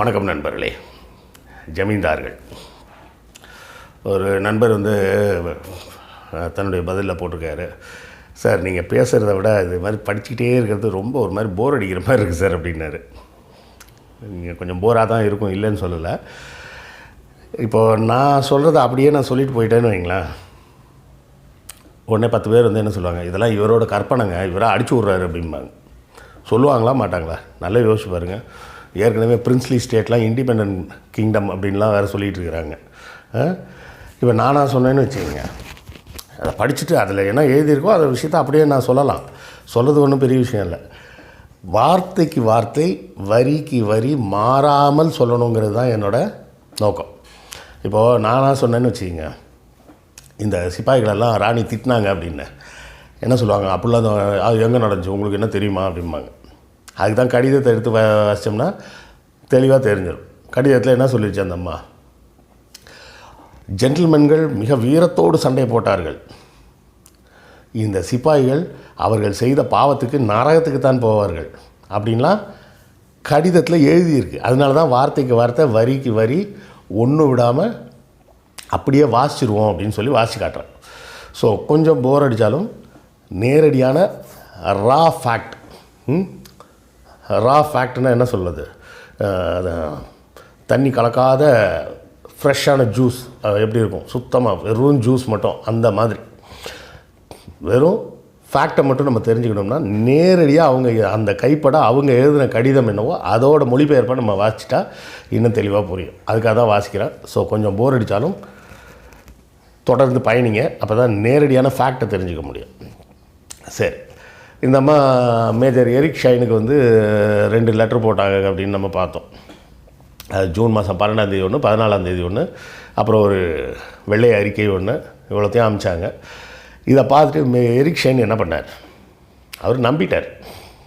வணக்கம் நண்பர்களே. ஜமீன்தார்கள். ஒரு நண்பர் வந்து தன்னுடைய பதிலில் போட்டிருக்காரு. சார் நீங்கள் பேசுகிறத விட இது மாதிரி படிச்சுக்கிட்டே இருக்கிறது ரொம்ப ஒரு மாதிரி போர் அடிக்கிற மாதிரி இருக்குது சார் அப்படின்னாரு. நீங்கள் கொஞ்சம் போராக தான் இருக்கும் இல்லைன்னு சொல்லலை. இப்போது நான் சொல்கிறத அப்படியே நான் சொல்லிட்டு போயிட்டேன்னு வைங்களேன். உடனே பத்து பேர் வந்து என்ன சொல்லுவாங்க இதெல்லாம் இவரோட கற்பனைங்க இவராக அடிச்சு விட்றாரு அப்படிம்பாங்க. சொல்லுவாங்களா மாட்டாங்களா? நல்லா யோசிச்சு பாருங்கள் ஏற்கனவே பிரின்ஸ்லி ஸ்டேட்லாம் இண்டிபெண்ட் கிங்டம் அப்படின்லாம் வேறு சொல்லிகிட்டு இருக்கிறாங்க இப்போ நானாக சொன்னேன்னு வச்சுக்கோங்க. அதை படிச்சுட்டு அதில் என்ன எழுதியிருக்கோ அதை விஷயத்தை அப்படியே நான் சொல்லலாம். சொல்கிறது ஒன்றும் பெரிய விஷயம் இல்லை. வார்த்தைக்கு வார்த்தை வரிக்கு வரி மாறாமல் சொல்லணுங்கிறது தான் என்னோடய நோக்கம். இப்போது நானாக சொன்னேன்னு வச்சுக்கோங்க. இந்த சிப்பாய்களெல்லாம் ராணி திட்டினாங்க அப்படின்னு. என்ன சொல்லுவாங்க? அப்படிலாம் அது எங்கே நடந்துச்சு? உங்களுக்கு என்ன தெரியுமா? அப்படிம்பாங்க. அதுக்கு தான் கடிதத்தை எடுத்து வ வச்சோம்னா தெளிவாக தெரிஞ்சிடும் கடிதத்தில் என்ன சொல்லிடுச்சு அந்த அம்மா? ஜென்டில்மென்கள் மிக வீரத்தோடு சண்டை போட்டார்கள். இந்த சிப்பாய்கள் அவர்கள் செய்த பாவத்துக்கு நரகத்துக்கு தான் போவார்கள். அப்படின்லாம் கடிதத்தில் எழுதியிருக்கு. அதனால தான் வார்த்தைக்கு வார்த்தை வரிக்கு வரி ஒன்று விடாமல் அப்படியே வாசிச்சிருவோம் அப்படின்னு சொல்லி வாசி காட்டுறேன். ஸோ கொஞ்சம் போர் அடித்தாலும் நேரடியான ரா ஃபேக்ட் ரா ஃபேக்ட்னா என்ன சொல்லுது தண்ணி கலக்காத ஃப்ரெஷ்ஷான ஜூஸ் எப்படி இருக்கும்? சுத்தமாக வெறும் ஜூஸ் மட்டும் அந்த மாதிரி. வெறும் ஃபேக்டை மட்டும் நம்ம தெரிஞ்சுக்கணும்னா நேரடியாக அவங்க அந்த கைப்பட அவங்க எழுதின கடிதம் என்னவோ அதோட மொழிபெயர்ப்பை நம்ம வாசிச்சிட்டா இன்னும் தெளிவாக புரியும். அதுக்காக தான் வாசிக்கிறேன். ஸோ கொஞ்சம் போர் அடித்தாலும் தொடர்ந்து பயணிங்க. அப்போ தான் நேரடியான ஃபேக்டை தெரிஞ்சுக்க முடியும். சரி. இந்த அம்மா மேஜர் எரிக் ஷைனுக்கு வந்து ரெண்டு லெட்டர் போட்டாங்க அப்படின்னு நம்ம பார்த்தோம். அது ஜூன் மாதம் பன்னெண்டாந்தேதி ஒன்று பதினாலாந்தேதி ஒன்று அப்புறம் ஒரு வெள்ளை அறிக்கை ஒன்று இவ்வளோத்தையும் அமிச்சாங்க. இதை பார்த்துட்டு மே எரிக் ஷைன் என்ன பண்ணார்? அவர் நம்பிட்டார்.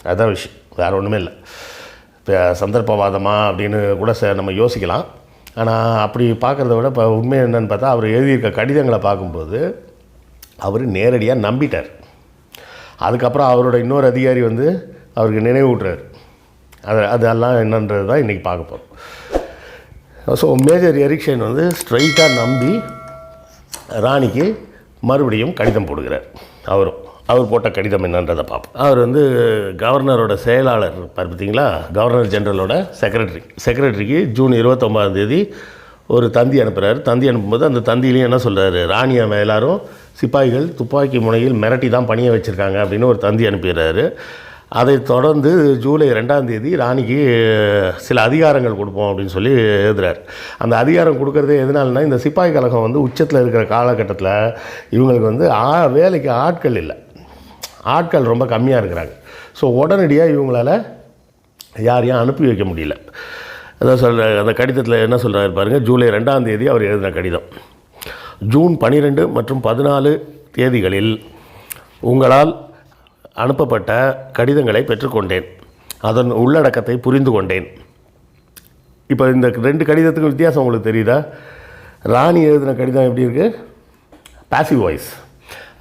அதுதான் விஷயம் வேறு ஒன்றுமே இல்லை. இப்போ சந்தர்ப்பவாதமா அப்படின்னு கூட ச நம்ம யோசிக்கலாம். ஆனால் அப்படி பார்க்குறத விட இப்போ உண்மை என்னன்னு பார்த்தா அவர் எழுதியிருக்க கடிதங்களை பார்க்கும்போது அவர் நேரடியாக நம்பிட்டார். அதுக்கப்புறம் அவரோட இன்னொரு அதிகாரி வந்து அவருக்கு நினைவூட்டுறாரு அது அதெல்லாம் என்னன்றது தான் இன்றைக்கி பார்க்க போகிறோம் ஸோ மேஜர் எரிக்ஷன் வந்து ஸ்ட்ரைட்டாக நம்பி ராணிக்கு மறுபடியும் கடிதம் போடுகிறார். அவரும் அவர் போட்ட கடிதம் என்னன்றதை பார்ப்போம். அவர் வந்து கவர்னரோட செயலாளர் பார்த்தீங்களா? கவர்னர் ஜென்ரலோட செக்ரட்டரி செக்ரட்டரிக்கு ஜூன் இருபத்தொம்பதாம் தேதி ஒரு தந்தி அனுப்புகிறாரு தந்தி அனுப்பும்போது அந்த தந்தியிலையும் என்ன சொல்கிறாரு ராணி எல்லாரும் சிப்பாய்கள் துப்பாக்கி முனையில் மிரட்டி தான் பணியை வச்சுருக்காங்க அப்படின்னு ஒரு தந்தி அனுப்பிடுறாரு. அதை தொடர்ந்து ஜூலை ரெண்டாம் தேதி ராணிக்கு சில அதிகாரங்கள் கொடுப்போம் அப்படின்னு சொல்லி எழுதுறாரு. அந்த அதிகாரம் கொடுக்கறதே எதனாலனா இந்த சிப்பாய் கழகம் வந்து உச்சத்தில் இருக்கிற காலகட்டத்தில் இவங்களுக்கு வந்து ஆ வேலைக்கு ஆட்கள் இல்லை. ஆட்கள் ரொம்ப கம்மியாக இருக்கிறாங்க. ஸோ உடனடியாக இவங்களால யாரையும் அனுப்பி வைக்க முடியல. அதான் சொல்கிற அந்த கடிதத்தில் என்ன சொல்கிறாரு பாருங்க ஜூலை ரெண்டாம் தேதி அவர் எழுதின கடிதம். ஜூன் பன்னிரெண்டு மற்றும் பதினாலு தேதிகளில் உங்களால் அனுப்பப்பட்ட கடிதங்களை பெற்றுக்கொண்டேன். அதன் உள்ளடக்கத்தை புரிந்து கொண்டேன். இப்போ இந்த ரெண்டு கடிதத்துக்கும் வித்தியாசம் உங்களுக்கு தெரியுதா? ராணி எழுதின கடிதம் எப்படி இருக்குது பாசிவ் வாய்ஸ்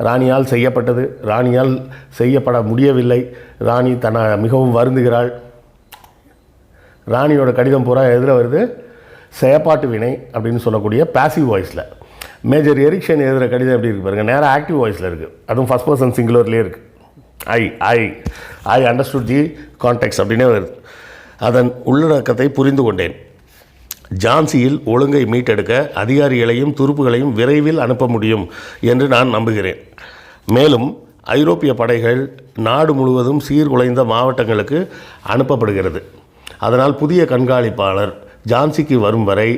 ராணியால் செய்யப்பட்டது. ராணியால் செய்யப்பட முடியவில்லை. ராணி தன்னை மிகவும் வருந்துகிறாள். ராணியோட கடிதம் பூரா எதில் வருது? செயப்பாட்டு வினை அப்படின்னு சொல்லக்கூடிய பாசிவ் வாய்ஸில் மேஜர் எரிக்ஷன் எழுதுகிற கடிதம் எப்படி இருக்கு பாருங்கள் நேராக ஆக்டிவ் வாய்ஸில் இருக்குது அதுவும் ஃபஸ்ட் பர்சன் சிங்குலர்லேயே இருக்குது ஐ ஐ ஐ அண்டர்ஸ்டுட் தி கான்டெக்ட் அப்படின்னே வருது. அதன் உள்ளடக்கத்தை புரிந்து கொண்டேன். ஜான்சியில் ஒழுங்கை மீட்டெடுக்க அதிகாரிகளையும் துருப்புகளையும் விரைவில் அனுப்ப முடியும் என்று நான் நம்புகிறேன். மேலும் ஐரோப்பிய படைகள் நாடு முழுவதும் சீர்குலைந்த மாவட்டங்களுக்கு அனுப்பப்படுகிறது. அதனால் புதிய கண்காணிப்பாளர் ஜான்சிக்கு வரும் வரை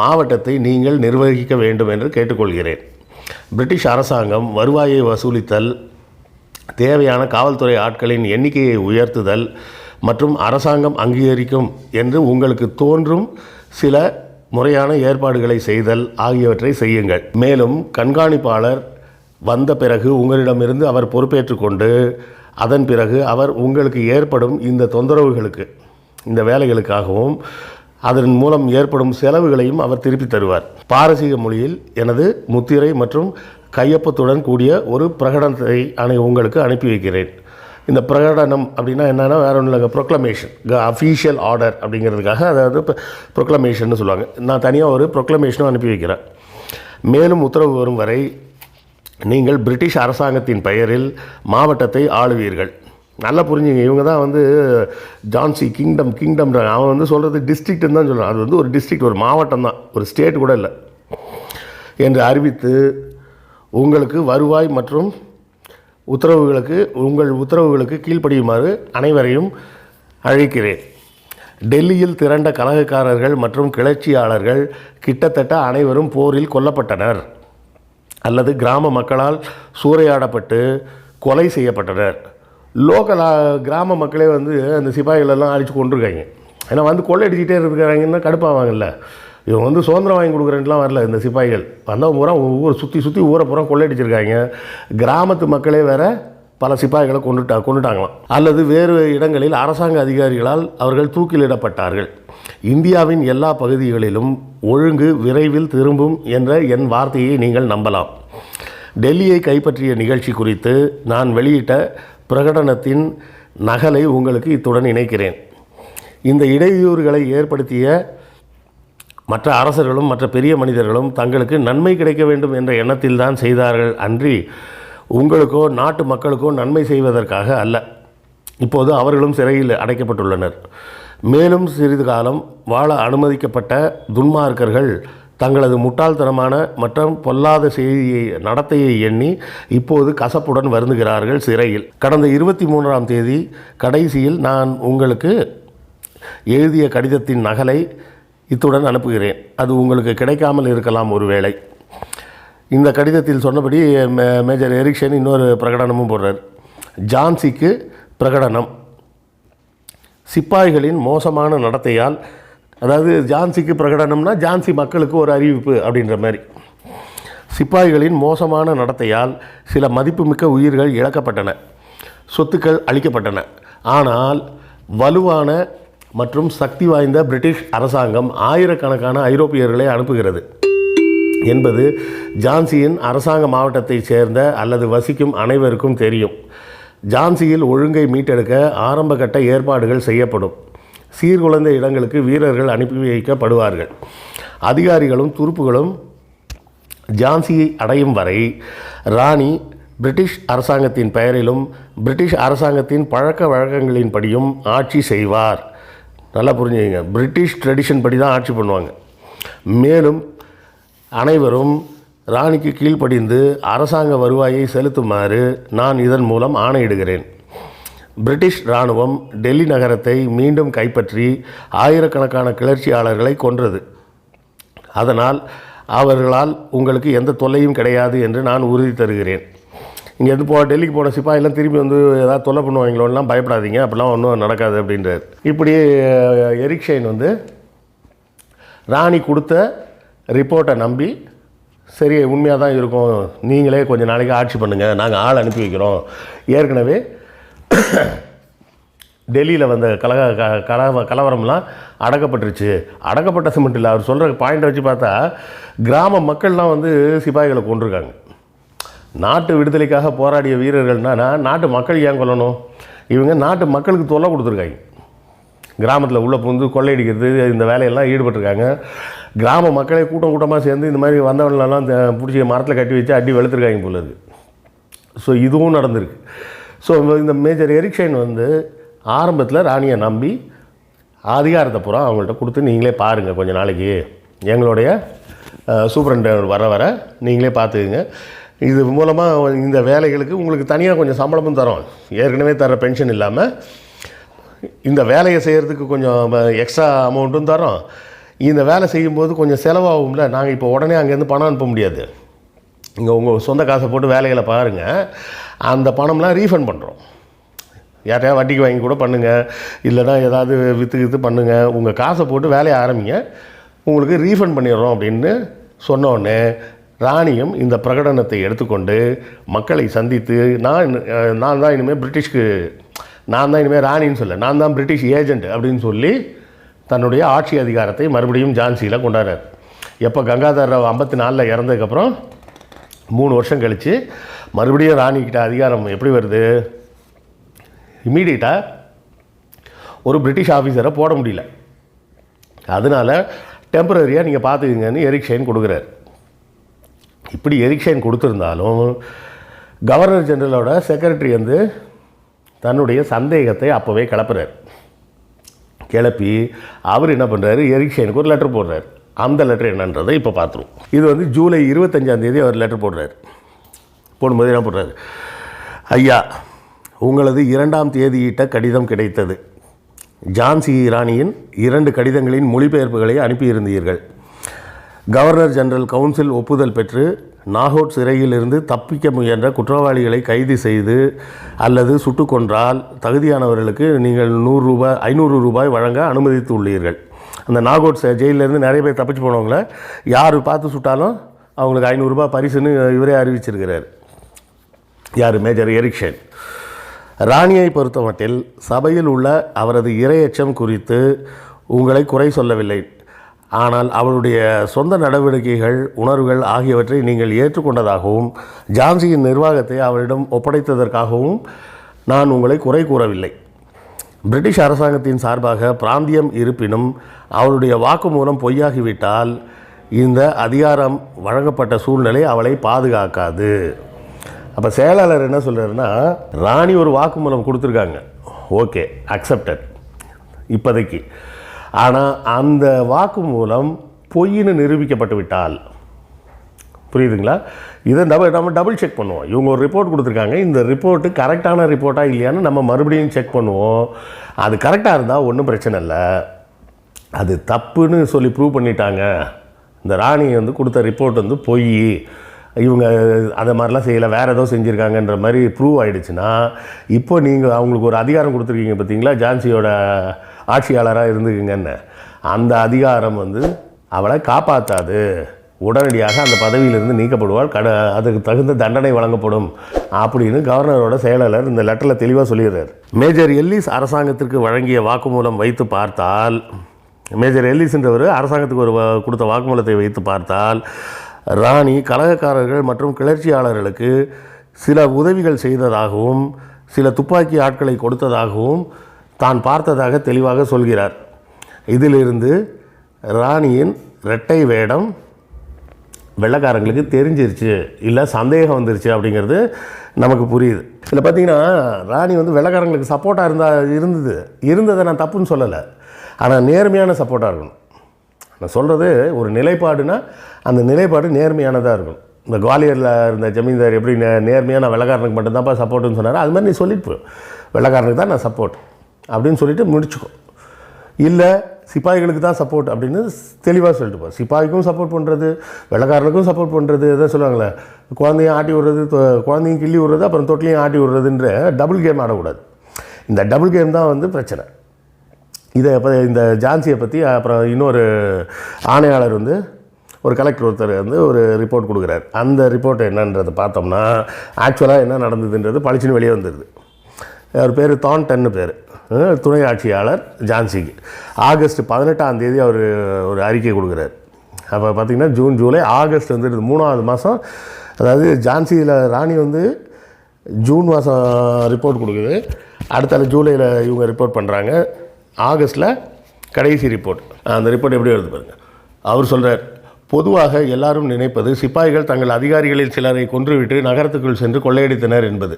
மாவட்டத்தை நீங்கள் நிர்வகிக்க வேண்டும் என்று கேட்டுக்கொள்கிறேன். பிரிட்டிஷ் அரசாங்கம் வருவாயை வசூலித்தல் தேவையான காவல்துறை ஆட்களின் எண்ணிக்கையை உயர்த்துதல் மற்றும் அரசாங்கம் அங்கீகரிக்கும் என்று உங்களுக்கு தோன்றும் சில முறையான ஏற்பாடுகளை செய்தல் ஆகியவற்றை செய்யுங்கள். மேலும் கண்காணிப்பாளர் வந்த பிறகு உங்களிடமிருந்து அவர் பொறுப்பேற்றுக்கொண்டு அதன் பிறகு அவர் உங்களுக்கு ஏற்படும் இந்த தொந்தரவுகளுக்கு இந்த வேலைகளுக்காகவும் அதன் மூலம் ஏற்படும் செலவுகளையும் அவர் திருப்பி தருவார். பாரசீக மொழியில் எனது முத்திரை மற்றும் கையொப்பத்துடன் கூடிய ஒரு பிரகடனத்தை அனை உங்களுக்கு அனுப்பி வைக்கிறேன். இந்த பிரகடனம் அப்படின்னா என்னென்னா வேற ஒன்றும் இல்லை ப்ரொக்ளமேஷன் அஃபீஷியல் ஆர்டர் அப்படிங்கிறதுக்காக அதாவது ப்ரொக்ளமேஷன் சொல்லுவாங்க. நான் தனியாக ஒரு ப்ரொக்ளமேஷனும் அனுப்பி வைக்கிறேன். மேலும் உத்தரவு வரும் வரை நீங்கள் பிரிட்டிஷ் அரசாங்கத்தின் பெயரில் மாவட்டத்தை ஆளுவீர்கள். நல்லா புரிஞ்சுங்க. இவங்க தான் வந்து ஜான்சி கிங்டம் கிங்டம் அவன் வந்து சொல்கிறது டிஸ்ட்ரிக்ட்னு தான் சொல்கிறான் அது வந்து ஒரு டிஸ்ட்ரிக்ட் ஒரு மாவட்டம் தான். ஒரு ஸ்டேட் கூட இல்லை. என்று அறிவித்து உங்களுக்கு வருவாய் மற்றும் உத்தரவுகளுக்கு உங்கள் உத்தரவுகளுக்கு கீழ்ப்படியுமாறு அனைவரையும் அழைக்கிறேன். டெல்லியில் திரண்ட கலகக்காரர்கள் மற்றும் கிளர்ச்சியாளர்கள் கிட்டத்தட்ட அனைவரும் போரில் கொல்லப்பட்டனர். அல்லது கிராம மக்களால் சூறையாடப்பட்டு கொலை செய்யப்பட்டனர். லோக்கல் கிராம மக்களே வந்து அந்த சிப்பாய்கள் எல்லாம் அடித்து கொண்டிருக்காங்க ஏன்னா வந்து கொள்ளையடிச்சிட்டே இருக்கிறாங்கன்னா கடுப்பாவாங்கல்ல. இவங்க வந்து சுதந்திரம் வாங்கி கொடுக்குறேன்ட்டுலாம் வரல இந்த சிப்பாய்கள். வந்தவங்க பூரா ஊர் சுற்றி சுற்றி ஊரை பூரா கொள்ளையடிச்சிருக்காங்க கிராமத்து மக்களே வேற பல சிப்பாய்களை கொண்டுட்டா கொண்டுட்டாங்களாம் அல்லது வேறு இடங்களில் அரசாங்க அதிகாரிகளால் அவர்கள் தூக்கிலிடப்பட்டார்கள். இந்தியாவின் எல்லா பகுதிகளிலும் ஒழுங்கு விரைவில் திரும்பும் என்ற என் வார்த்தையை நீங்கள் நம்பலாம். டெல்லியை கைப்பற்றிய நிகழ்ச்சி குறித்து நான் வெளியிட்ட பிரகடனத்தின் நகலை உங்களுக்கு இத்துடன் இணைக்கிறேன். இந்த இடையூறுகளை ஏற்படுத்திய மற்ற அரசர்களும் மற்ற பெரிய மனிதர்களும் தங்களுக்கு நன்மை கிடைக்க வேண்டும் என்ற எண்ணத்தில் தான் செய்தார்கள் அன்றி உங்களுக்கோ நாட்டு மக்களுக்கோ நன்மை செய்வதற்காக அல்ல. இப்போது அவர்களும் சிறையில் அடைக்கப்பட்டுள்ளனர். மேலும் சிறிது காலம் வாழ அனுமதிக்கப்பட்ட துன்மார்க்கர்கள் தங்களது முட்டாள்தனமான மற்றும் பொல்லாத செய்தியை நடத்தையை எண்ணி இப்போது கசப்புடன் வருந்துகிறார்கள் சிறையில். கடந்த இருபத்தி மூன்றாம் தேதி கடைசியில் நான் உங்களுக்கு எழுதிய கடிதத்தின் நகலை இத்துடன் அனுப்புகிறேன். அது உங்களுக்கு கிடைக்காமல் இருக்கலாம் ஒருவேளை இந்த கடிதத்தில் சொன்னபடி மே- மேஜர் எரிக்ஷன் இன்னொரு பிரகடனமும் போடுறார். ஜான்சிக்கு பிரகடனம். சிப்பாய்களின் மோசமான நடத்தையால் அதாவது ஜான்சிக்கு பிரகடனம்னா ஜான்சி மக்களுக்கு ஒரு அறிவிப்பு அப்படின்ற மாதிரி. சிப்பாய்களின் மோசமான நடத்தையால் சில மதிப்புமிக்க உயிர்கள் இழக்கப்பட்டன சொத்துக்கள் அளிக்கப்பட்டன ஆனால் வலுவான மற்றும் சக்தி வாய்ந்த பிரிட்டிஷ் அரசாங்கம் ஆயிரக்கணக்கான ஐரோப்பியர்களை அனுப்புகிறது. என்பது ஜான்சியின் அரசாங்க மாவட்டத்தைச் சேர்ந்த அல்லது வசிக்கும் அனைவருக்கும் தெரியும். ஜான்சியில் ஒழுங்கை மீட்டெடுக்க ஆரம்பகட்ட ஏற்பாடுகள் செய்யப்படும். சீர்குலைந்த இடங்களுக்கு வீரர்கள் அனுப்பி வைக்கப்படுவார்கள். அதிகாரிகளும் துருப்புகளும் ஜான்சியை அடையும் வரை ராணி பிரிட்டிஷ் அரசாங்கத்தின் பெயரிலும் பிரிட்டிஷ் அரசாங்கத்தின் பழக்க வழக்கங்களின்படியும் ஆட்சி செய்வார். நல்லா புரிஞ்சுக்கங்க. பிரிட்டிஷ் ட்ரெடிஷன் படி தான் ஆட்சி பண்ணுவாங்க. மேலும் அனைவரும் ராணிக்கு கீழ்ப்படிந்து அரசாங்க வருவாயை செலுத்துமாறு நான் இதன் மூலம் ஆணையிடுகிறேன். பிரிட்டிஷ் இராணுவம் டெல்லி நகரத்தை மீண்டும் கைப்பற்றி ஆயிரக்கணக்கான கிளர்ச்சியாளர்களை கொன்றது. அதனால் அவர்களால் உங்களுக்கு எந்த தொல்லையும் கிடையாது என்று நான் உறுதி தருகிறேன். இங்கேருந்து போ டெல்லிக்கு போன சிப்பாயெல்லாம் திரும்பி வந்து ஏதாவது தொல்லை பண்ணுவாங்களோலாம் பயப்படாதீங்க. அப்படிலாம் ஒன்றும் நடக்காது அப்படின்றார். இப்படி எரிக்ஷைன் வந்து ராணி கொடுத்த ரிப்போர்ட்டை நம்பி சரி உண்மையாக தான் இருக்கும். நீங்களே கொஞ்சம் நாளைக்கு ஆட்சி பண்ணுங்கள் நாங்கள் ஆள் அனுப்பி வைக்கிறோம். ஏற்கனவே டெல்லியில் வந்த கலக க கலவ கலவரம்லாம் அடக்கப்பட்டுருச்சு. அடக்கப்பட்ட சிமெண்ட் இல்லை. அவர் சொல்கிற பாயிண்ட்டை வச்சு பார்த்தா கிராம மக்கள்லாம் வந்து சிப்பாய்களை கொண்டிருக்காங்க நாட்டு விடுதலைக்காக போராடிய வீரர்கள்னா நாட்டு மக்கள் ஏன் கொல்லணும்? இவங்க நாட்டு மக்களுக்கு தொல்லை கொடுத்துருக்காங்க. கிராமத்தில் உள்ளே புகுந்து கொள்ளையடிக்கிறது இந்த வேலையெல்லாம் ஈடுபட்டிருக்காங்க. கிராம மக்களே கூட்டம் கூட்டமாக சேர்ந்து இந்த மாதிரி வந்தவங்களெல்லாம் பிடிச்சி மரத்தில் கட்டி வச்சு அடி வெளுத்துருக்காங்க போல ஸோ இதுவும் நடந்திருக்கு. ஸோ இந்த மேஜர் எரிக்ஷைன் வந்து ஆரம்பத்தில் ராணியை நம்பி அதிகாரத்தை பூரா அவங்கள்ட்ட கொடுத்து நீங்களே பாருங்கள் கொஞ்சம் நாளைக்கு. எங்களுடைய சூப்பரண்டர் வர வர நீங்களே பார்த்துக்குங்க இது மூலமாக இந்த வேலைகளுக்கு உங்களுக்கு தனியாக கொஞ்சம் சம்பளமும் தரோம். ஏற்கனவே தர பென்ஷன் இல்லாமல் இந்த வேலையை செய்கிறதுக்கு கொஞ்சம் எக்ஸ்ட்ரா அமௌண்ட்டும் தரோம். இந்த வேலை செய்யும்போது கொஞ்சம் செலவாகும்ல நாங்கள் இப்போ உடனே அங்கேருந்து பணம் அனுப்ப முடியாது. இங்கே உங்கள் சொந்த காசை போட்டு வேலைகளை பாருங்கள் அந்த பணம்லாம் ரீஃபண்ட் பண்ணுறோம் யார்ட்டையா வட்டிக்கு வாங்கி கூட பண்ணுங்கள் இல்லைன்னா ஏதாவது விற்று விற்று பண்ணுங்கள் உங்கள் காசை போட்டு வேலையை ஆரம்பிங்க. உங்களுக்கு ரீஃபண்ட் பண்ணிடுறோம் அப்படின்னு சொன்ன ராணியும் இந்த பிரகடனத்தை எடுத்துக்கொண்டு மக்களை சந்தித்து நான் நான் தான் இனிமேல் பிரிட்டிஷ்க்கு நான் தான் இனிமேல் ராணின்னு சொல்ல நான் தான் பிரிட்டிஷ் ஏஜென்ட் அப்படின்னு சொல்லி தன்னுடைய ஆட்சி அதிகாரத்தை மறுபடியும் ஜான்சியில் கொண்டாடுறார். எப்போ கங்காதர ராவ் ஐம்பத்தி நாலில் இறந்ததுக்கப்புறம் மூணு வருஷம் கழித்து மறுபடியும் ராணிக்கிட்ட அதிகாரம் எப்படி வருது? இம்மீடியட்டாக ஒரு பிரிட்டிஷ் ஆஃபீஸரை போட முடியல. அதனால டெம்பரரியாக நீங்கள் பார்த்துக்குங்கன்னு எரிக்ஷைன் கொடுக்குறாரு. இப்படி எரிக்ஷைன் கொடுத்துருந்தாலும் கவர்னர் ஜெனரலோட செக்ரட்டரி வந்து தன்னுடைய சந்தேகத்தை அப்போவே கிளப்புறார். கிளப்பி அவர் என்ன பண்ணுறாரு எரிக்ஷைனுக்கு ஒரு லெட்டர் போடுறாரு. அந்த லெட்டர் என்னன்றதை இப்போ பார்த்துருவோம். இது வந்து ஜூலை இருபத்தஞ்சாம் தேதி அவர் லெட்டர் போடுறார். போடும்போது என்ன போடுறாரு? ஐயா உங்களது இரண்டாம் தேதியிட்ட கடிதம் கிடைத்தது. ஜான்சி இராணியின் இரண்டு கடிதங்களின் மொழிபெயர்ப்புகளை அனுப்பியிருந்தீர்கள். கவர்னர் ஜெனரல் கவுன்சில் ஒப்புதல் பெற்று நாகோட் சிறையிலிருந்து தப்பிக்க முயன்ற குற்றவாளிகளை கைது செய்து அல்லது சுட்டுக்கொன்றால் தகுதியானவர்களுக்கு நீங்கள் நூறு ரூபாய் ஐநூறு ரூபாய் வழங்க அனுமதித்துள்ளீர்கள். அந்த நாகோட் ஜெயிலேருந்து நிறைய பேர் தப்பிச்சு போனவங்கள யார் பார்த்து சுட்டாலும் அவங்களுக்கு ஐநூறுரூபா பரிசுன்னு இவரே அறிவிச்சிருக்கிறார். யார்? மேஜர் எரிக்ஷன் ராணியை பொறுத்தமட்டில் சபையில் உள்ள அவரது இரையச்சம் குறித்து உங்களை குறை சொல்லவில்லை. ஆனால் அவளுடைய சொந்த நடவடிக்கைகள் உணர்வுகள் ஆகியவற்றை நீங்கள் ஏற்றுக்கொண்டதாகவும் ஜான்சியின் நிர்வாகத்தை அவரிடம் ஒப்படைத்ததற்காகவும் நான் உங்களை குறை கூறவில்லை. பிரிட்டிஷ் அரசாங்கத்தின் சார்பாக பிராந்தியம் இருப்பினும் அவளுடைய வாக்குமூலம் பொய்யாகிவிட்டால் இந்த அதிகாரம் வழங்கப்பட்ட சூழ்நிலை அவளை பாதுகாக்காது. அப்போ செயலாளர் என்ன சொல்கிறாருன்னா ராணி ஒரு வாக்குமூலம் கொடுத்துருக்காங்க. ஓகே அக்செப்டட் இப்போதைக்கு. ஆனால் அந்த வாக்குமூலம் பொய்ன்னு நிரூபிக்கப்பட்டு விட்டால். புரியுதுங்களா? இதை நம்ம நம்ம டபுள் செக் பண்ணுவோம். இவங்க ஒரு ரிப்போர்ட் கொடுத்துருக்காங்க. இந்த ரிப்போர்ட்டு கரெக்டான ரிப்போர்ட்டாக இல்லையான்னு நம்ம மறுபடியும் செக் பண்ணுவோம். அது கரெக்டாக இருந்தால் ஒன்றும் பிரச்சனை இல்லை. அது தப்புன்னு சொல்லி ப்ரூவ் பண்ணிட்டாங்க. இந்த ராணி வந்து கொடுத்த ரிப்போர்ட் வந்து பொய். இவங்க அதை மாதிரிலாம் செய்யலை வேறு ஏதோ செஞ்சுருக்காங்கன்ற மாதிரி ப்ரூவ் ஆகிடுச்சுன்னா இப்போ நீங்கள் அவங்களுக்கு ஒரு அதிகாரம் கொடுத்துருக்கீங்க பார்த்தீங்களா? ஜான்சியோட ஆட்சியாளராக இருந்துக்குங்கன்னு. அந்த அதிகாரம் வந்து அவளை காப்பாற்றாது உடனடியாக அந்த பதவியிலிருந்து நீக்கப்படுவாள். கட அதுக்கு தகுந்த தண்டனை வழங்கப்படும் அப்படின்னு கவர்னரோட செயலாளர் இந்த லெட்டரில் தெளிவாக சொல்லிடுறார். மேஜர் எல்லிஸ் அரசாங்கத்திற்கு வழங்கிய வாக்குமூலம் வைத்து பார்த்தால் மேஜர் எல்லிஸ் என்றவர் அரசாங்கத்துக்கு ஒரு கொடுத்த வாக்குமூலத்தை வைத்து பார்த்தால் ராணி கலகக்காரர்கள் மற்றும் கிளர்ச்சியாளர்களுக்கு சில உதவிகள் செய்ததாகவும் சில துப்பாக்கி ஆட்களை கொடுத்ததாகவும் தான் பார்த்ததாக தெளிவாக சொல்கிறார். இதிலிருந்து ராணியின் இரட்டை வேடம் வெள்ளைக்காரங்களுக்கு தெரிஞ்சிருச்சு. இல்லை சந்தேகம் வந்துருச்சு அப்படிங்கிறது நமக்கு புரியுது. இதில் பார்த்தீங்கன்னா ராணி வந்து வெள்ளைக்காரங்களுக்கு சப்போர்ட்டாக இருந்தா இருந்தது. இருந்ததை நான் தப்புன்னு சொல்லலை. ஆனால் நேர்மையான சப்போர்ட்டாக இருக்கணும். நான் சொல்கிறது ஒரு நிலைப்பாடுனா அந்த நிலைப்பாடு நேர்மையானதாக இருக்கணும். இந்த குவாலியரில் இருந்த ஜமீன்தார் எப்படி நே நேர்மையான வெள்ளக்காரனுக்கு வெள்ளைக்காரனுக்கு மட்டும்தான்ப்பா சப்போர்ட்டுன்னு சொன்னார் அது மாதிரி நீ சொல்லிட்டு போ. வெள்ளைக்காரனுக்கு தான் நான் சப்போர்ட் அப்படின்னு சொல்லிட்டு முடிச்சுக்கோ. இல்லை சிப்பாய்களுக்கு தான் சப்போர்ட் அப்படின்னு தெளிவாக சொல்லிட்டு போ. சிப்பாய்க்கும் சப்போர்ட் பண்ணுறது வெள்ளைக்காரனுக்கும் சப்போர்ட் பண்ணுறது எதாவது சொல்லுவாங்களே குழந்தையும் ஆட்டி விடுறது குழந்தையும் கிள்ளி விடுறது அப்புறம் தொட்டிலையும் ஆட்டி விடுறதுன்ற டபுள் கேம் ஆடக்கூடாது. இந்த டபுள் கேம் தான் வந்து பிரச்சனை. இதை இப்போ இந்த ஜான்சியை பற்றி அப்புறம் இன்னொரு ஆணையாளர் வந்து ஒரு கலெக்டர் ஒருத்தர் வந்து ஒரு ரிப்போர்ட் கொடுக்குறாரு. அந்த ரிப்போர்ட் என்னன்றதை பார்த்தோம்னா ஆக்சுவலாக என்ன நடந்ததுன்றது பளிச்சுன்னு வெளியே வந்துடுது அவர் பேர் தான்டன்னு பேர். துணை ஆட்சியாளர் ஜான்சிக்கு. ஆகஸ்ட் பதினெட்டாம் தேதி அவர் ஒரு அறிக்கை கொடுக்குறாரு. அப்போ பார்த்திங்கன்னா ஜூன் ஜூலை ஆகஸ்ட் வந்துடுது மூணாவது மாதம் அதாவது ஜான்சியில் ராணி வந்து ஜூன் மாதம் ரிப்போர்ட் கொடுக்குது. அடுத்தால ஜூலையில் இவங்க ரிப்போர்ட் பண்ணுறாங்க ஆகஸ்ட்டில் கடைசி ரிப்போர்ட் அந்த ரிப்போர்ட் எப்படி வருது பாருங்கள் அவர் சொல்கிறார் பொதுவாக எல்லாரும் நினைப்பது சிப்பாய்கள் தங்கள் அதிகாரிகளில் சிலரை கொன்றுவிட்டு நகரத்துக்குள் சென்று கொள்ளையடித்தனர் என்பது.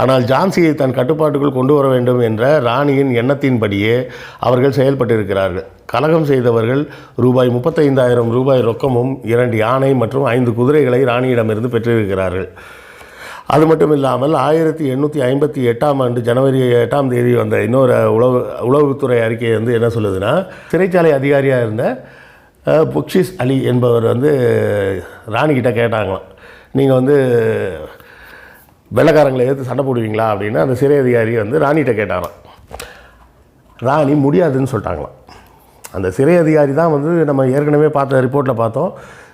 ஆனால் ஜான்சியை தன் கட்டுப்பாட்டுக்குள் கொண்டு வர வேண்டும் என்ற ராணியின் எண்ணத்தின்படியே அவர்கள் செயல்பட்டிருக்கிறார்கள். கலகம் செய்தவர்கள் ரூபாய் முப்பத்தைந்தாயிரம் ரூபாய் ரொக்கமும் இரண்டு யானை மற்றும் ஐந்து குதிரைகளை ராணியிடமிருந்து பெற்றிருக்கிறார்கள். அது மட்டும் இல்லாமல் ஆயிரத்தி எண்ணூற்றி ஐம்பத்தி எட்டாம் ஆண்டு ஜனவரி எட்டாம் தேதி வந்த இன்னொரு உளவு உளவுத்துறை அறிக்கை வந்து என்ன சொல்லுதுன்னா சிறைச்சாலை அதிகாரியாக இருந்த புக்ஷிஸ் அலி என்பவர் வந்து ராணிக்கிட்ட கேட்டாங்களாம். நீங்கள் வந்து வெள்ளக்காரங்களை எதிர்த்து சண்டை போடுவீங்களா அப்படின்னு அந்த சிறை அதிகாரி வந்து ராணிகிட்ட கேட்டாராம். ராணி முடியாதுன்னு சொல்லிட்டாங்களாம். அந்த சிறை அதிகாரி தான் வந்து நம்ம ஏற்கனவே பார்த்த ரிப்போர்ட்டில் பார்த்தோம்.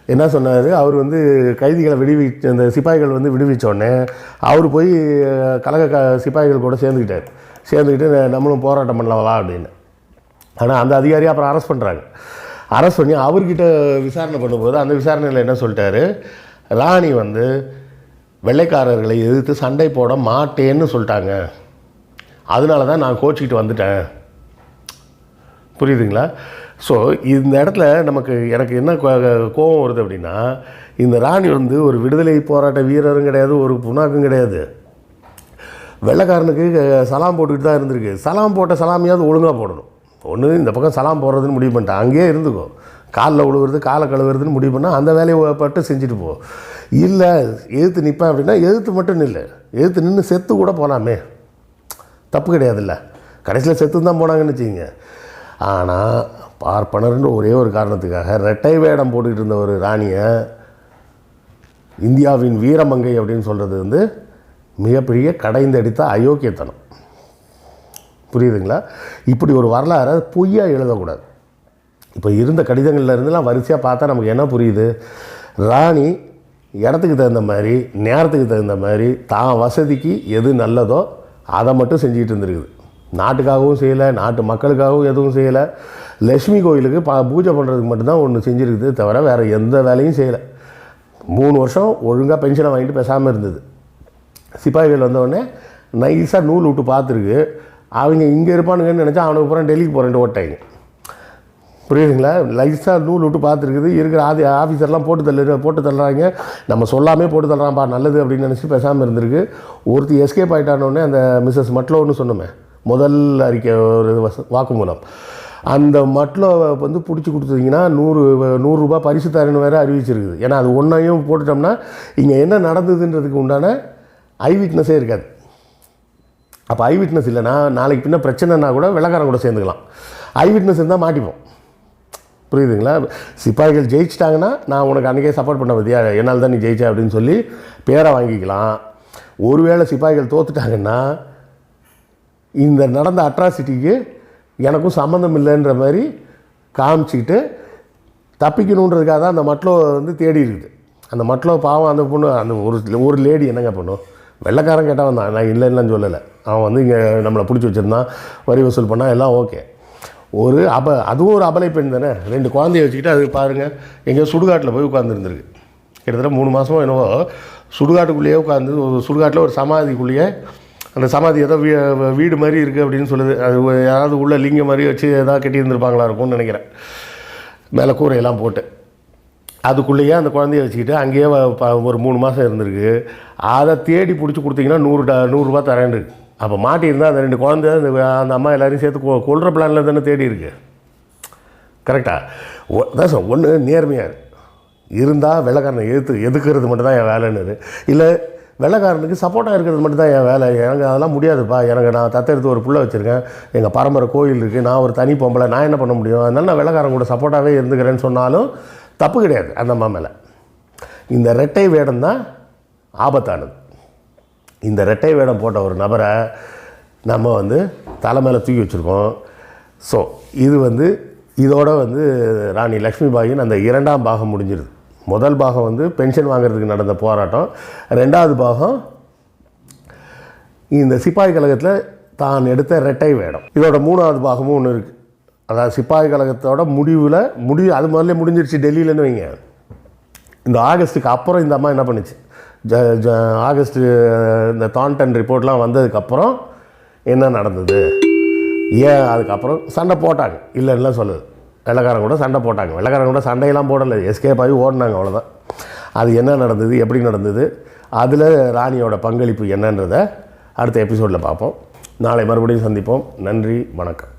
என்ன சொன்னார்? அவர் வந்து கைதிகளை விடுவி அந்த சிப்பாய்கள் வந்து விடுவிச்ச உடனே அவர் போய் அஹ், கழக க சிப்பாய்கள் கூட சேர்ந்துக்கிட்டார். சேர்ந்துக்கிட்டு நம்மளும் போராட்டம் பண்ணலாம் வா அப்படின்னு. ஆனால் அந்த அதிகாரியை அப்புறம் அரெஸ்ட் பண்ணுறாங்க அரெஸ்ட் பண்ணி அவர்கிட்ட விசாரணை பண்ணும்போது அந்த விசாரணையில் என்ன சொல்லிட்டாரு? ராணி வந்து வெள்ளைக்காரர்களை எதிர்த்து சண்டை போட மாட்டேன்னு சொல்லிட்டாங்க. அதனால தான் நான் கோச்சிக்கிட்டு வந்துட்டேன். புரியுதுங்களா? ஸோ இந்த இடத்துல நமக்கு எனக்கு என்ன கோ- கோபம் வருது அப்படின்னா இந்த ராணி வந்து ஒரு விடுதலை போராட்ட வீரரும் கிடையாது ஒரு புண்ணாக்கும் கிடையாது. வெள்ளைக்காரனுக்கு சலாம் போட்டுக்கிட்டு தான் இருந்திருக்கு. சலாம் போட்ட சலாமியாவது ஒழுங்காக போடணும். ஒன்று இந்த பக்கம் சலாம் போடுறதுன்னு முடிவு பண்ணிட்டேன் அங்கேயே இருந்துக்கோ. காலில் உழுவுறது காலை கழுவுறதுன்னு முடிவு பண்ணால் அந்த வேலையை பட்டு செஞ்சுட்டு போ. இல்லை எதிர்த்து நிற்பேன் அப்படின்னா எதிர்த்து மட்டும் நில்லு. எதிர்த்து நின்று செத்து கூட போகலாமே தப்பு கிடையாதுல்ல. கடைசியில் செத்து தான் போனாங்கன்னு வச்சுக்கோங்க. ஆனால் பார்ப்பனர்ன்ற ஒரே ஒரு காரணத்துக்காக ரெட்டை வேடம் போட்டுக்கிட்டு இருந்த ஒரு ராணியை இந்தியாவின் வீரமங்கை அப்படின்னு சொல்கிறது வந்து மிகப்பெரிய கடைந்தடித்த அயோக்கியத்தனம். புரியுதுங்களா? இப்படி ஒரு வரலாறை பொய்யாக எழுதக்கூடாது. இப்போ இருந்த கடிதங்களில் இருந்துலாம் வரிசையாக பார்த்தா நமக்கு என்ன புரியுது? ராணி இடத்துக்கு தகுந்த மாதிரி நேரத்துக்கு தகுந்த மாதிரி தான் வசதிக்கு எது நல்லதோ அதை மட்டும் செஞ்சுக்கிட்டு இருந்திருக்குது. நாட்டுக்காகவும் செய்யலை நாட்டு மக்களுக்காகவும் எதுவும் செய்யலை. லட்சுமி கோயிலுக்கு பா பூஜை பண்ணுறதுக்கு மட்டும்தான் ஒன்று செஞ்சுருக்குது தவிர வேறு எந்த வேலையும் செய்யலை. மூணு வருஷம் ஒழுங்காக பென்ஷனை வாங்கிட்டு பேசாமல் இருந்தது. சிப்பாய்கள் வந்தவுடனே நைஸாக நூல் விட்டு பார்த்துருக்கு. அவங்க இங்கே இருப்பானுங்கன்னு நினச்சா அவனுக்கு அப்புறம் டெல்லிக்கு போகிறேன்ட்டு ஓட்டாங்க புரியுதுங்களா? லைஸாக நூல் விட்டு பார்த்துருக்குது. இருக்கிற ஆதி ஆஃபீஸர்லாம் போட்டு தள்ளு போட்டு தள்ளுறாங்க. நம்ம சொல்லாமே போட்டு தள்ளுறான்ப்பா நல்லது அப்படின்னு நினச்சி பேசாமல் இருந்திருக்கு. ஒருத்தி எஸ்கேப் ஆகிட்டானோடனே அந்த மிஸ்ஸஸ் மட்லோன்னு சொன்னோமே முதல் அறிக்கை ஒரு வச- வாக்குமூலம். அந்த மட்லோ வந்து பிடிச்சி கொடுத்தீங்கன்னா நூறு நூறுரூபா பரிசு தரேன்னு வேறு அறிவிச்சிருக்குது. ஏன்னா அது ஒன்றையும் போட்டுட்டோம்னா இங்கே என்ன நடந்ததுன்றதுக்கு உண்டான ஐ விட்னஸே இருக்காது. அப்போ ஐ விட்னஸ் இல்லைன்னா நாளைக்கு பின்ன பிரச்சனைனா கூட விளக்காரம் கூட சேர்ந்துக்கலாம். ஐ விட்னஸ் இருந்தால் மாட்டிப்போம். புரியுதுங்களா? சிப்பாய்கள் ஜெயிச்சிட்டாங்கன்னா நான் உனக்கு அன்றைக்கே சப்போர்ட் பண்ண பற்றியா என்னால் தான் நீ ஜெயிச்ச அப்படின்னு சொல்லி பேரை வாங்கிக்கலாம். ஒருவேளை சிப்பாய்கள் தோத்துட்டாங்கன்னா இந்த நடந்த அட்ராசிட்டிக்கு எனக்கும் சம்மந்தம் இல்லைன்ற மாதிரி காமிச்சிக்கிட்டு தப்பிக்கணுன்றதுக்காக தான் அந்த மட்லோ வந்து தேடி இருக்குது. அந்த மட்லோ பாவம் அந்த பொண்ணு அந்த ஒரு ஒரு லேடி என்னங்க பண்ணும்? வெள்ளைக்காரன் கேட்டால் வந்தான். நான் இல்லைன்னு சொல்லலை. அவன் வந்து இங்கே நம்மளை பிடிச்சி வச்சுருந்தான். வரி வசூல் பண்ணால் எல்லாம் ஓகே. ஒரு அப அதுவும் ஒரு அபலை பெண் தானே? ரெண்டு குழந்தைய வச்சுக்கிட்டு அது பாருங்கள் எங்கேயோ சுடுகாட்டில் போய் உட்காந்துருந்துருக்கு கிட்டத்தட்ட மூணு மாதமோ என்னவோ சுடுகாட்டுக்குள்ளேயே உட்காந்து ஒரு சுடுகாட்டில் ஒரு சமாதிக்குள்ளேயே அந்த சமாதி ஏதோ வீ வீடு மாதிரி இருக்குது அப்படின்னு சொல்லுது. அது யாராவது உள்ள லிங்கம் மாதிரி வச்சு ஏதாவது கட்டியிருந்துருப்பாங்களா இருக்கும்னு நினைக்கிறேன். மேலே கூரையெல்லாம் போட்டு. அதுக்குள்ளேயே அந்த குழந்தைய வச்சுக்கிட்டு அங்கேயே ஒரு மூணு மாதம் இருந்திருக்கு. அதை தேடி பிடிச்சி கொடுத்தீங்கன்னா நூறு ட நூறுரூவா தரேன் அப்போ மாட்டியிருந்தால் அந்த ரெண்டு குழந்தை அந்த அந்த அம்மா எல்லாரையும் சேர்த்து கொ- கொள்கிற பிளானில் தானே தேடி இருக்கு. கரெக்டாக அதான் சார் ஒன்று நேர்மையாக இருந்தால் வெள்ளைக்காரனை எதிர்த்து எதுக்குறது மட்டும் தான் என் வேலைன்னு. இல்லை வெள்ளைக்காரனுக்கு சப்போர்ட்டாக இருக்கிறது மட்டும் தான் என் வேலை. எனக்கு அதெல்லாம் முடியாதுப்பா. எனக்கு நான் தத்தெடுத்து ஒரு புள்ள வச்சுருக்கேன். எங்கள் பரம்பரை கோயில் இருக்குது நான் ஒரு தனி பொம்பளை. நான் என்ன பண்ண முடியும்? அதனால் நான் வெள்ளக்காரன் கூட சப்போர்ட்டாகவே இருந்துக்கிறேன்னு சொன்னாலும் தப்பு கிடையாது. அந்த அம்மா மேலே. இந்த ரெட்டை வேடம் தான் ஆபத்தானது. இந்த ரெட்டை வேடம் போட்ட ஒரு நபரை நம்ம வந்து தலை மேலே தூக்கி வச்சுருக்கோம் ஸோ இது வந்து இதோட வந்து ராணி லக்ஷ்மிபாயின் அந்த இரண்டாம் பாகம் முடிஞ்சிருது. முதல் பாகம் வந்து பென்ஷன் வாங்குறதுக்கு நடந்த போராட்டம். ரெண்டாவது பாகம் இந்த சிப்பாய் கழகத்தில் தான் எடுத்த ரெட்டை வேடம். இதோட மூணாவது பாகமும் ஒன்று இருக்குது அதாவது சிப்பாய் கழகத்தோட முடிவில் முடி அது முதல்ல முடிஞ்சிருச்சு டெல்லியிலன்னு வைங்க. இந்த ஆகஸ்ட்டுக்கு அப்புறம் இந்த அம்மா என்ன பண்ணுச்சு? ஜ ஜ ஆகஸ்ட்டு இந்த தான்டன் ரிப்போர்ட்லாம் வந்ததுக்கப்புறம் என்ன நடந்தது? ஏன் அதுக்கப்புறம் சண்டை போட்டாங்க. இல்லைன்னா சொல்லுது வெள்ளக்காரங்க கூட சண்டை போட்டாங்க. வெள்ளக்காரங்க கூட சண்டையெல்லாம் போடலை. எஸ்கேப் ஆகி ஓடினாங்க அவ்வளோதான் அது என்ன நடந்தது? எப்படி நடந்தது? அதில் ராணியோட பங்களிப்பு என்னன்றதை அடுத்த எபிசோடில் பார்ப்போம். நாளை மறுபடியும் சந்திப்போம். நன்றி வணக்கம்.